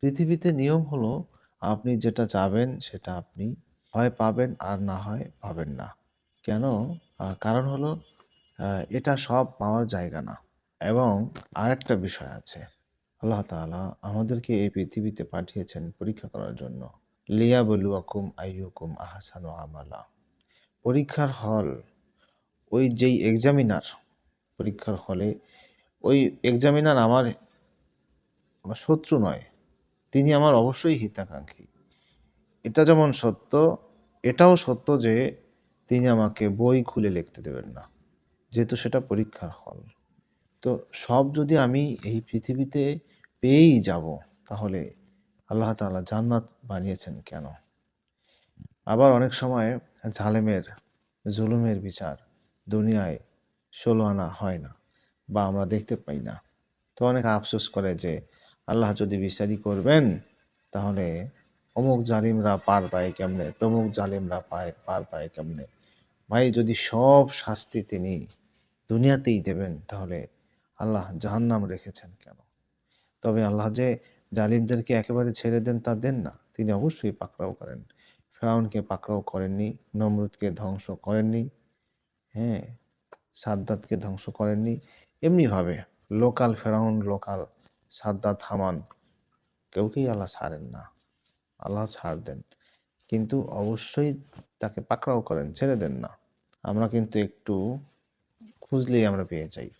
পৃথিবীতে নিয়ম হলো, আপনি যেটা চাবেন সেটা আপনি হয় পাবেন আর না হয় পাবেন না। কেন? কারণ হলো এটা সব পাওয়ার জায়গা না। এবং আরেকটা বিষয় আছে। আল্লাহ তাআলা আমাদেরকে এই পৃথিবীতে পাঠিয়েছেন পরীক্ষা করার জন্য। লিয়াবলুয়াকুম আইয়ুকুম আহসানু আমালা। পরীক্ষার হল, ওই যেই এক্সামিনার পরীক্ষার হলে, ওই এক্সামিনার আমার শত্রু নয়। তিনি আমার অবশ্যই হিতাকাঙ্ক্ষী। এটা যেমন সত্য, এটাও সত্য যে তিনি আমাকে বই খুলে লিখতে দেবেন না। যেহেতু সেটা পরীক্ষার হল। তো সব যদি আমি এই পৃথিবীতে পেয়েই যাব তাহলে আল্লাহ তাআলা জান্নাত বানিয়েছেন কেন? আবার অনেক সময় ঝালেমের জুলুমের বিচার দুনিয়ায় ১৬ আনা হয় না বা আমরা দেখতে পাই না। তো অনেকে আফসোস করে যে আল্লাহ যদি বিচারি করবেন তাহলে অমুক জালিমরা পার পায় কেমনে? তমুক জালিমরা পায় পার পায় কেমনে? ভাই যদি সব শাস্তি তিনি দুনিয়াতেই দেবেন তাহলে আল্লাহ জাহান্নাম রেখেছেন কেন? তবে আল্লাহ যে জালিমদেরকে একেবারে ছেড়ে দেন তা দেন না। তিনি অবশ্যই পাকড়াও করেন। ফেরাউনকে পাকড়াও করেননি, নমরুদকে ধ্বংস করেননি, হ্যাঁ? সাদ্দাতকে ধ্বংস করেননি। এমনিভাবে লোকাল ফেরাউন, লোকাল সাদ্দাত, হামান কেউকেই আল্লাহ ছাড়েন না। আল্লাহ ছাড় দেন। কিন্তু অবশ্যই তাকে পাকড়াও করেন, ছেড়ে দেন না। আমরা কিন্তু একটু খুঁজলেই আমরা পেয়ে যাই।